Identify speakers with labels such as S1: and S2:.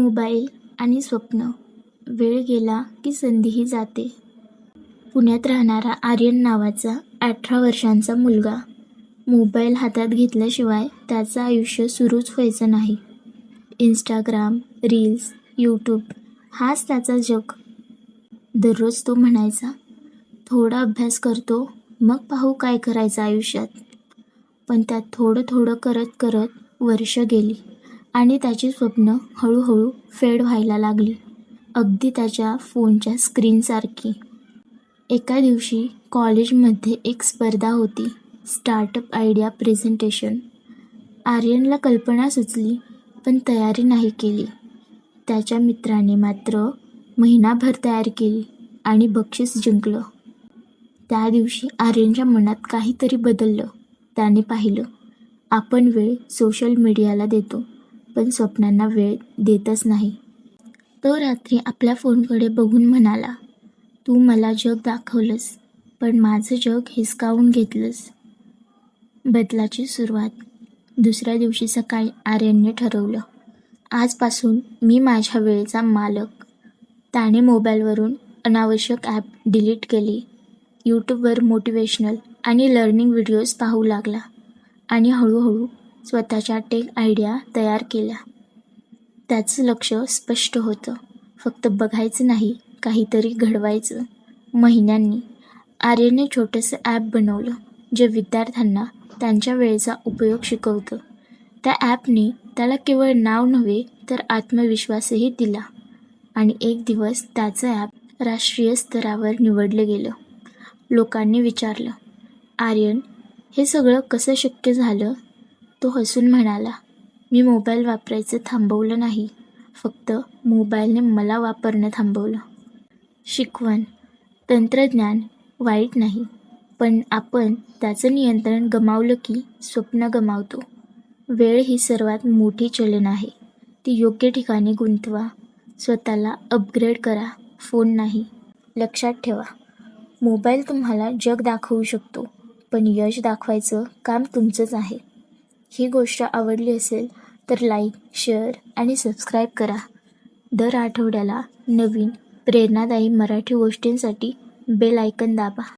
S1: Mobile आणि स्वप्न. वेळ गेला की संधीही जाते. पुण्यात राहणारा आर्यन नावाचा अठरा वर्षांचा मुलगा. मोबाईल हातात घेतल्याशिवाय त्याचं आयुष्य सुरूच व्हायचं नाही. इंस्टाग्राम रील्स यूट्यूब हाच त्याचा जग. दररोज तो म्हणायचा थोडा अभ्यास करतो मग पाहू काय करायचं आयुष्यात. पण त्यात थोडं थोडं करत करत वर्ष गेली. आणि त्याची स्वप्न हळूहळू फेड व्हायला लागली. अगदी त्याच्या फोनच्या स्क्रीनसारखी. एका दिवशी कॉलेजमध्ये एक स्पर्धा होती स्टार्टअप आयडिया प्रेझेंटेशन. आर्यनला कल्पना सुचली पण तयारी नाही केली. त्याच्या मित्राने मात्र महिनाभर तयार केली आणि बक्षीस जिंकलं. त्या दिवशी आर्यनच्या मनात काहीतरी बदललं. त्याने पाहिलं आपण वेळ सोशल मीडियाला देतो. पण स्वप्नांना वेळ देतच नाही. तो रात्री आपल्या फोनकडे बघून म्हणाला तू मला जग दाखवलंस पण माझं जग हिसकावून घेतलंस. बदलाची सुरुवात दुसऱ्या दिवशी सकाळी आर्यनने ठरवलं. आजपासून मी माझ्या वेळेचा मालक. त्याने मोबाईलवरून अनावश्यक ॲप डिलीट केली. यूट्यूबवर मोटिवेशनल आणि लर्निंग व्हिडिओज पाहू लागला आणि हळूहळू स्वतःच्या टेक आयडिया तयार केल्या. त्याचं लक्ष स्पष्ट होतं. फक्त बघायचं नाही काहीतरी घडवायचं. महिन्यांनी आर्यने छोटंसं ॲप बनवलं जे विद्यार्थ्यांना त्यांच्या वेळेचा उपयोग शिकवतं. त्या ॲपने त्याला केवळ नाव नव्हे तर आत्मविश्वासही दिला. आणि एक दिवस त्याचं ॲप राष्ट्रीय स्तरावर निवडलं गेलं. लोकांनी विचारलं आर्यन हे सगळं कसं शक्य झालं? तो हसून म्हणाला मी मोबाईल वापरायचं थांबवलं नाही. फक्त मोबाईलने मला वापरणं थांबवलं. शिकवण तंत्रज्ञान वाईट नाही पण आपण त्याचं नियंत्रण गमावलं की स्वप्न गमावतो. वेळ ही सर्वात मोठी चलन आहे. ती योग्य ठिकाणी गुंतवा. स्वतःला अपग्रेड करा. फोन नाही. लक्षात ठेवा. मोबाईल तुम्हाला जग दाखवू शकतो पण यश दाखवायचं काम तुमचंच आहे. ही गोष्ट आवडली असेल तर लाईक शेअर आणि सबस्क्राईब करा. दर आठवड्याला नवीन प्रेरणादायी मराठी गोष्टींसाठी बेल आयकन दाबा.